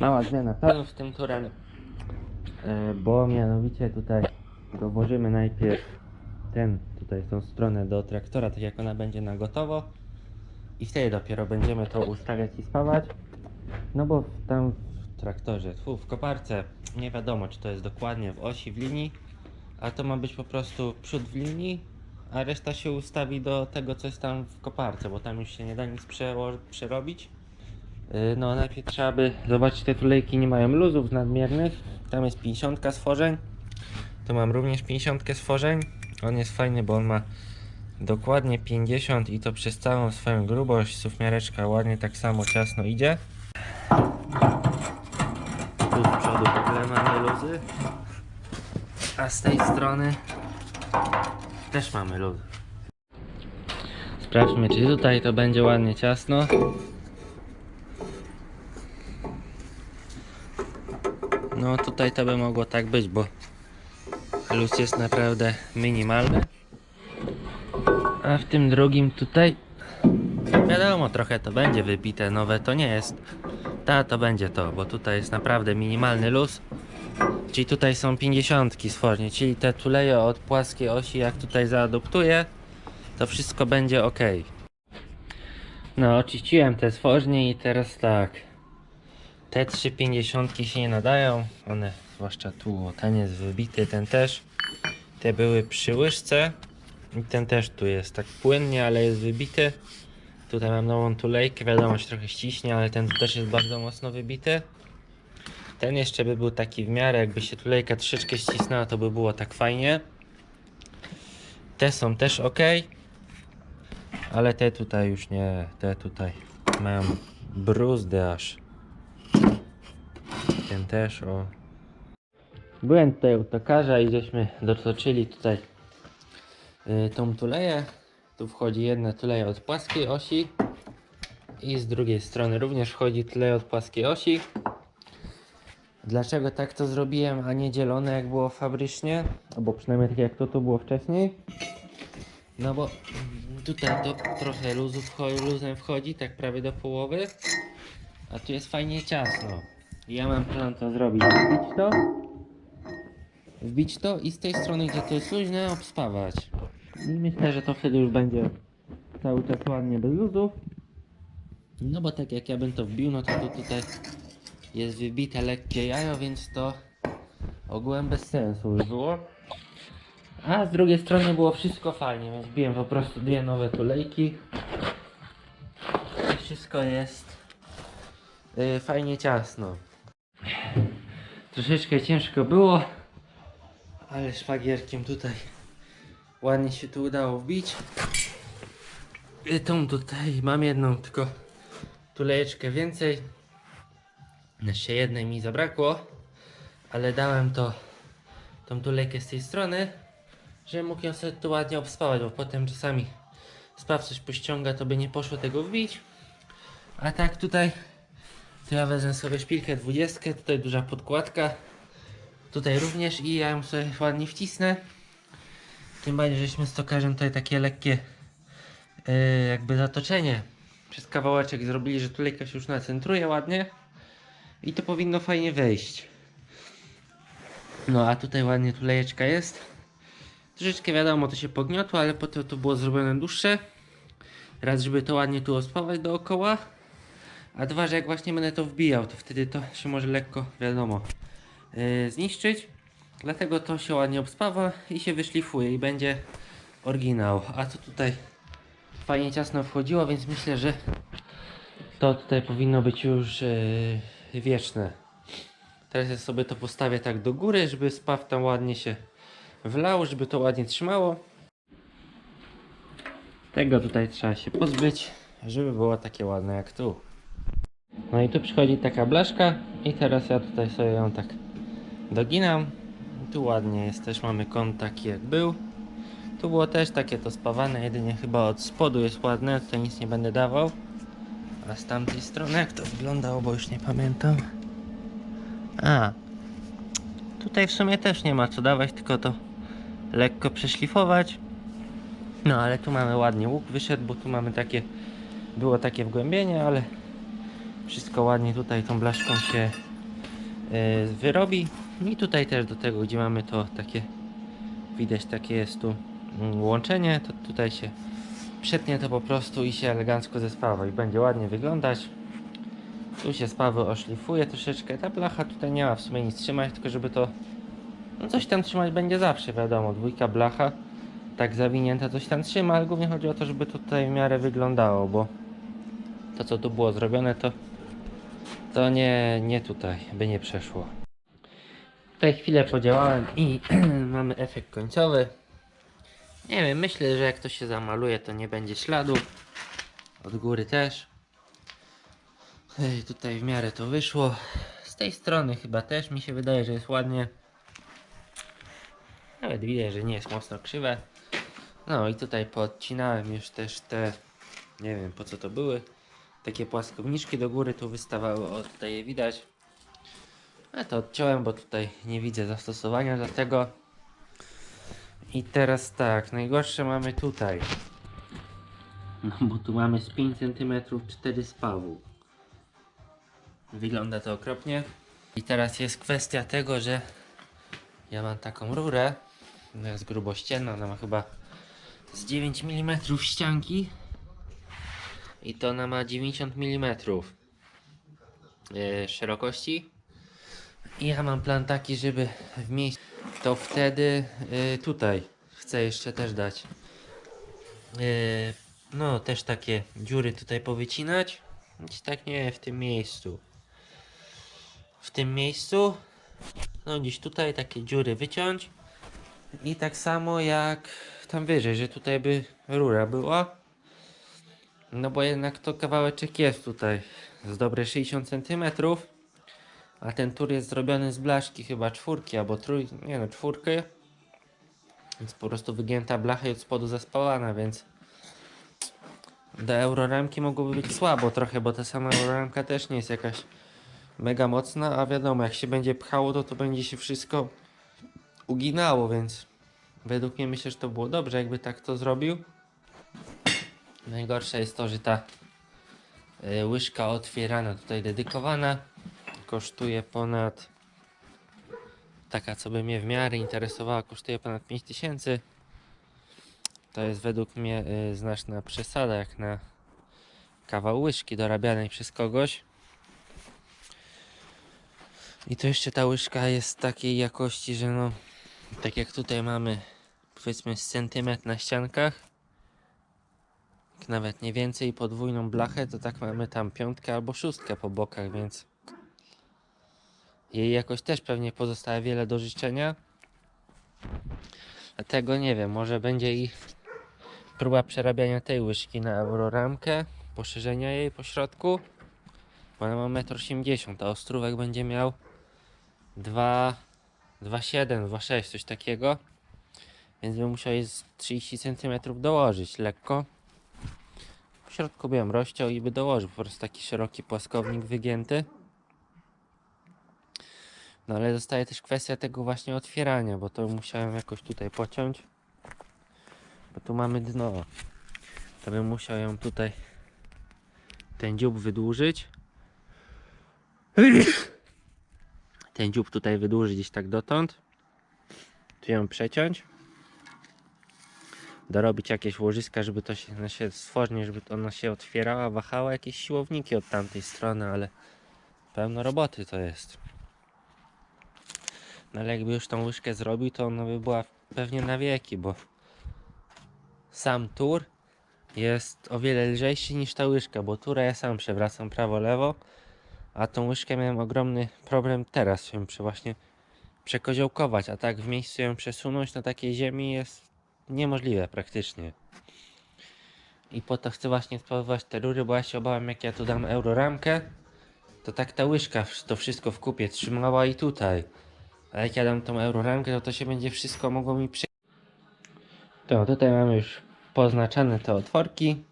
Mała zmiana planów z tym turem, e, bo mianowicie tutaj dołożymy najpierw ten, tutaj tą stronę do traktora, tak jak ona będzie na gotowo i wtedy dopiero będziemy to ustawiać i spawać. No bo w- tam w traktorze, tu w koparce nie wiadomo czy to jest dokładnie w osi, w linii, a to ma być po prostu przód w linii, a reszta się ustawi do tego co jest tam w koparce, bo tam już się nie da nic przerobić. Yy, No najpierw trzeba by zobaczyć te tulejki nie mają luzów nadmiernych. Tam jest 50 stworzeń. Tu mam również 50 stworzeń. On jest fajny, bo on ma dokładnie 50 i to przez całą swoją grubość. Sufmiareczka ładnie tak samo ciasno idzie. Tu z przodu w ogóle mamy luzy. A z tej strony też mamy luzy. Sprawdźmy czy tutaj to będzie ładnie ciasno. No tutaj to by mogło tak być, bo luz jest naprawdę minimalny. A w tym drugim tutaj wiadomo trochę to będzie wybite, nowe to nie jest. Ta to będzie to, bo tutaj jest naprawdę minimalny luz. Czyli tutaj są 50 stwornie, czyli te tuleje od płaskiej osi jak tutaj zaadoptuję, to wszystko będzie ok. No oczyściłem te stworznie i teraz tak. Te 350 się nie nadają, one, zwłaszcza tu, o, ten jest wybity, ten też. Te były przy łyżce i ten też tu jest tak płynnie, ale jest wybity. Tutaj mam nową tulejkę, wiadomo, że trochę ściśnie, ale ten też jest bardzo mocno wybity. Ten jeszcze by był taki w miarę, jakby się tulejka troszeczkę ścisnęła, to by było tak fajnie. Te są też ok, ale te tutaj już nie, te tutaj mają bruzdy aż. Ten też, o. Byłem tutaj u tokarza i żeśmy dotoczyli tutaj y, tą tuleję. Tu wchodzi jedna tuleja od płaskiej osi i z drugiej strony również wchodzi tuleja od płaskiej osi. Dlaczego tak to zrobiłem, a nie dzielone jak było fabrycznie? Albo przynajmniej tak jak to tu było wcześniej. No bo tutaj to trochę luzu wchodzi, luzem wchodzi, tak prawie do połowy. A tu jest fajnie ciasno. Ja mam plan to zrobić. Wbić to. Wbić to i z tej strony, gdzie to jest luźne, obspawać. I myślę, że to wtedy już będzie cały czas ładnie bez luzów. No bo tak jak ja bym to wbił, no to tu tutaj jest wybite lekkie jajo, więc to ogółem bez sensu już było. A z drugiej strony było wszystko fajnie, więc wbiłem po prostu dwie nowe tulejki. I wszystko jest yy, fajnie ciasno. Troszeczkę ciężko było, ale szwagierkiem tutaj ładnie się tu udało wbić. I tą tutaj mam jedną tylko tulejeczkę więcej. Jeszcze jednej mi zabrakło, ale dałem to tą tulejkę z tej strony, żeby mógł ją sobie tu ładnie obspawać, bo potem czasami spaw coś pościąga, to by nie poszło tego wbić. A tak tutaj to ja wezmę sobie szpilkę 20, tutaj duża podkładka. Tutaj również i ja ją sobie ładnie wcisnę. Tym bardziej, żeśmy z tokarzem tutaj takie lekkie yy, jakby zatoczenie przez kawałeczek zrobili, że tulejka się już nacentruje ładnie. I to powinno fajnie wejść. No a tutaj ładnie tulejeczka jest. Troszeczkę wiadomo to się pogniotło, ale po to to było zrobione dłuższe. Raz, żeby to ładnie tu ospawać dookoła. A dwa, że jak właśnie będę to wbijał, to wtedy to się może lekko, wiadomo, yy, zniszczyć. Dlatego to się ładnie obspawa i się wyszlifuje i będzie oryginał. A to tutaj fajnie ciasno wchodziło, więc myślę, że to tutaj powinno być już yy, wieczne. Teraz ja sobie to postawię tak do góry, żeby spaw tam ładnie się wlał, żeby to ładnie trzymało. Tego tutaj trzeba się pozbyć, żeby było takie ładne jak tu. No i tu przychodzi taka blaszka i teraz ja tutaj sobie ją tak doginam. Tu ładnie jest, też mamy kąt taki jak był. Tu było też takie to spawane, jedynie chyba od spodu jest ładne, tutaj nic nie będę dawał. A z tamtej strony jak to wyglądało, bo już nie pamiętam. A, tutaj w sumie też nie ma co dawać, tylko to lekko przeszlifować. No ale tu mamy ładnie łuk wyszedł, bo tu mamy takie, było takie wgłębienie, ale Wszystko ładnie tutaj tą blaszką się e, wyrobi. I tutaj też do tego, gdzie mamy to takie, widać takie jest tu mm, łączenie, to tutaj się przetnie to po prostu i się elegancko zespawa i będzie ładnie wyglądać. Tu się spawy oszlifuje troszeczkę. Ta blacha tutaj nie ma w sumie nic trzymać, tylko żeby to no coś tam trzymać będzie zawsze, wiadomo. Dwójka blacha tak zawinięta coś tam trzyma, ale głównie chodzi o to, żeby to tutaj w miarę wyglądało, bo to co tu było zrobione to to nie, nie tutaj, by nie przeszło. Tutaj chwilę podziałałem i mamy efekt końcowy. Nie wiem, myślę, że jak to się zamaluje, to nie będzie śladu. Od góry też. Ej, tutaj w miarę to wyszło. Z tej strony chyba też mi się wydaje, że jest ładnie. Nawet widać, że nie jest mocno krzywe. No i tutaj podcinałem już też te, nie wiem po co to były, takie płaskowniczki do góry tu wystawały, o tutaj je widać. A to odciąłem, bo tutaj nie widzę zastosowania do tego. I teraz tak, najgorsze mamy tutaj. No bo tu mamy z 5 cm 4 spawu. Wygląda to okropnie. I teraz jest kwestia tego, że ja mam taką rurę. Ona jest grubościenna, ona ma chyba z 9 mm ścianki. I to ona ma 90 mm e, szerokości. I ja mam plan taki, żeby to wtedy y, tutaj chcę jeszcze też dać y, no też takie dziury tutaj powycinać. Tak nie w tym miejscu. W tym miejscu no gdzieś tutaj takie dziury wyciąć. I tak samo jak tam wyżej, że tutaj by rura była no bo jednak to kawałeczek jest tutaj z dobre 60 centymetrów a ten tur jest zrobiony z blaszki chyba czwórki albo trój, nie no czwórki. Więc po prostu wygięta blacha i od spodu zespawana, więc do euroramki mogłoby być słabo trochę, bo ta sama euroramka też nie jest jakaś mega mocna, a wiadomo jak się będzie pchało to to będzie się wszystko uginało, więc według mnie myślę, że to było dobrze jakby tak to zrobił. Najgorsze jest to, że ta y, łyżka otwierana tutaj dedykowana kosztuje ponad taka co by mnie w miarę interesowała kosztuje ponad 5000 to jest według mnie y, znaczna przesada jak na kawał łyżki dorabianej przez kogoś. I to jeszcze ta łyżka jest takiej jakości, że no tak jak tutaj mamy powiedzmy centymetr na ściankach nawet nie więcej podwójną blachę to tak mamy tam piątkę albo szóstkę po bokach więc jej jakoś też pewnie pozostaje wiele do życzenia. Dlatego nie wiem, może będzie i próba przerabiania tej łyżki na euroramkę, poszerzenia jej po środku. Ona ma 1,80 m, a ostrówek będzie miał 2, 2,7, 2,6, coś takiego. Więc bym musiał jej z 30 cm dołożyć lekko. W środku bym rozciął i by dołożył po prostu taki szeroki płaskownik wygięty. No ale zostaje też kwestia tego właśnie otwierania, bo to musiałem jakoś tutaj pociąć. Bo tu mamy dno. To bym musiał ją tutaj ten dziób wydłużyć. Ten dziób tutaj wydłużyć gdzieś tak dotąd. Tu ją przeciąć. Dorobić jakieś łożyska, żeby to się, ona się stwornie, żeby ona się otwierała, wahała jakieś siłowniki od tamtej strony, ale pełno roboty to jest. No ale jakby już tą łyżkę zrobił, to ona by była pewnie na wieki, bo sam tur jest o wiele lżejszy niż ta łyżka, bo turę ja sam przewracam prawo-lewo, a tą łyżkę miałem ogromny problem teraz prze właśnie przekoziołkować, a tak w miejscu ją przesunąć na takiej ziemi jest niemożliwe praktycznie. I po to chcę właśnie spróbować te rury, bo ja się obawiam jak ja tu dam euroramkę, to tak ta łyżka to wszystko w kupie trzymała i tutaj. A jak ja dam tą euroramkę, to to się będzie wszystko mogło mi przy... To tutaj mamy już poznaczone te otworki.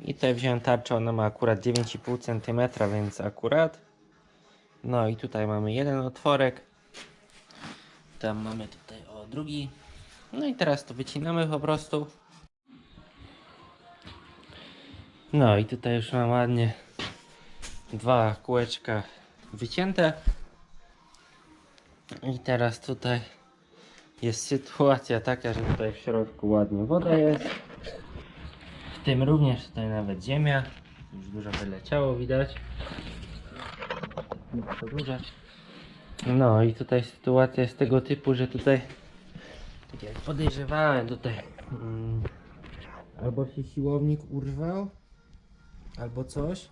I tutaj wziąłem tarczę, ona ma akurat 9,5 cm, więc akurat. No i tutaj mamy jeden otworek. Tam mamy tutaj o drugi. No i teraz to wycinamy po prostu. No i tutaj już mam ładnie dwa kółeczka wycięte. I teraz tutaj jest sytuacja taka, że tutaj w środku ładnie woda jest. W tym również tutaj nawet ziemia. Już dużo wyleciało widać. No i tutaj sytuacja jest tego typu, że tutaj jak podejrzewałem tutaj mm, albo się siłownik urwał albo coś,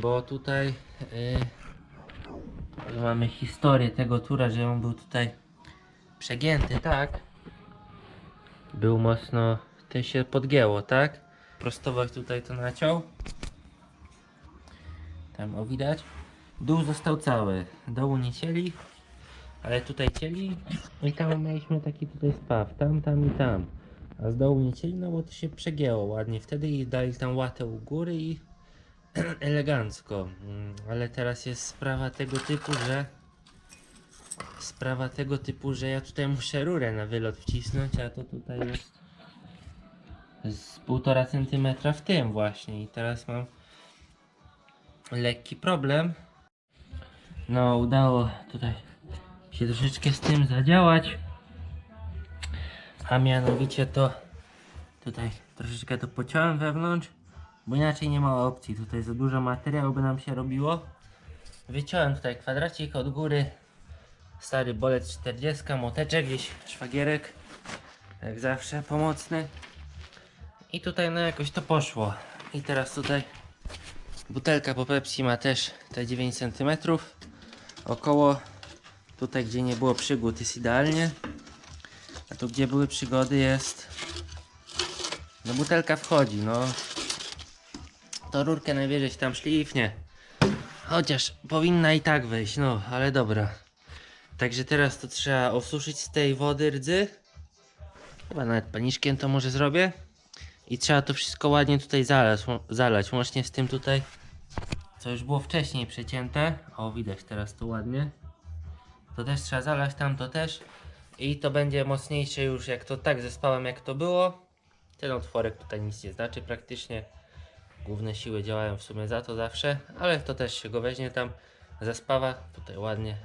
bo tutaj y, mamy historię tego tura, że on był tutaj przegięty, tak? Był mocno, ten się podgięło, tak? Prostowak tutaj to naciął. Tam o widać. Dół został cały, dołu nie cieli, ale tutaj cieli i tam mieliśmy taki tutaj spaw, tam, tam i tam. A z dołu nie cieli, no bo to się przegięło ładnie wtedy i dali tam łatę u góry i elegancko. Mm, Ale teraz jest sprawa tego typu, że sprawa tego typu, że ja tutaj muszę rurę na wylot wcisnąć, a to tutaj jest z półtora centymetra w tym właśnie i teraz mam lekki problem. No udało tutaj się troszeczkę z tym zadziałać. A mianowicie to tutaj troszeczkę to pociąłem wewnątrz, bo inaczej nie ma opcji. Tutaj za dużo materiału by nam się robiło. Wyciąłem tutaj kwadracik od góry. Stary bolec 40, moteczek gdzieś, szwagierek. Jak zawsze pomocny. I tutaj no jakoś to poszło. I teraz tutaj butelka po Pepsi ma też te 9 cm. Około tutaj gdzie nie było przygód jest idealnie. A tu gdzie były przygody jest. No butelka wchodzi, no. To rurkę najwyżej tam szlifnie. Chociaż powinna i tak wejść, no, ale dobra. Także teraz to trzeba osuszyć z tej wody rdzy. Chyba nawet paniczkiem to może zrobię. I trzeba to wszystko ładnie tutaj zalać, zalać łącznie z tym tutaj, co już było wcześniej przecięte. O, widać teraz to ładnie. To też trzeba zalać, tam to też. I to będzie mocniejsze już jak to tak zespałem jak to było. Ten otworek tutaj nic nie znaczy praktycznie. Główne siły działają w sumie za to zawsze, ale to też się go weźmie tam, zaspawa. Tutaj ładnie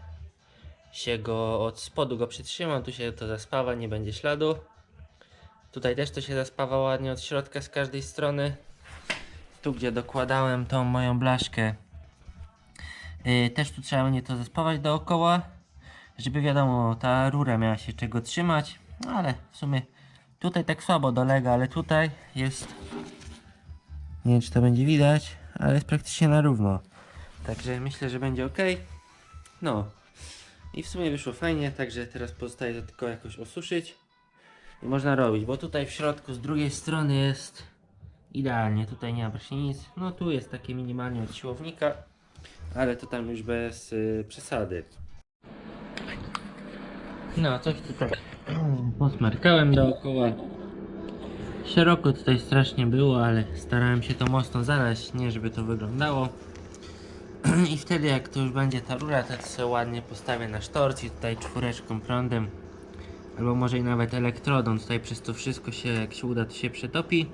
się go od spodu go przytrzyma, tu się to zaspawa, nie będzie śladu. Tutaj też to się zaspawa ładnie od środka z każdej strony. Tu gdzie dokładałem tą moją blaszkę, yy, też tu trzeba będzie to zaspawać dookoła, żeby wiadomo, ta rura miała się czego trzymać, no ale w sumie tutaj tak słabo dolega, ale tutaj jest, nie wiem czy to będzie widać, ale jest praktycznie na równo. Także myślę, że będzie ok. No i w sumie wyszło fajnie, także teraz pozostaje to tylko jakoś osuszyć i można robić, bo tutaj w środku z drugiej strony jest idealnie, tutaj nie ma właśnie nic. No tu jest takie minimalnie od siłownika, ale to tam już bez y, przesady. No, coś tutaj posmarkałem dookoła. Szeroko tutaj strasznie było, ale starałem się to mocno zalać, nie żeby to wyglądało. I wtedy jak to już będzie ta rura, to sobie ładnie postawię na sztorc i tutaj czwóreczką prądem albo może i nawet elektrodą, tutaj przez to wszystko się, jak się uda, to się przetopi.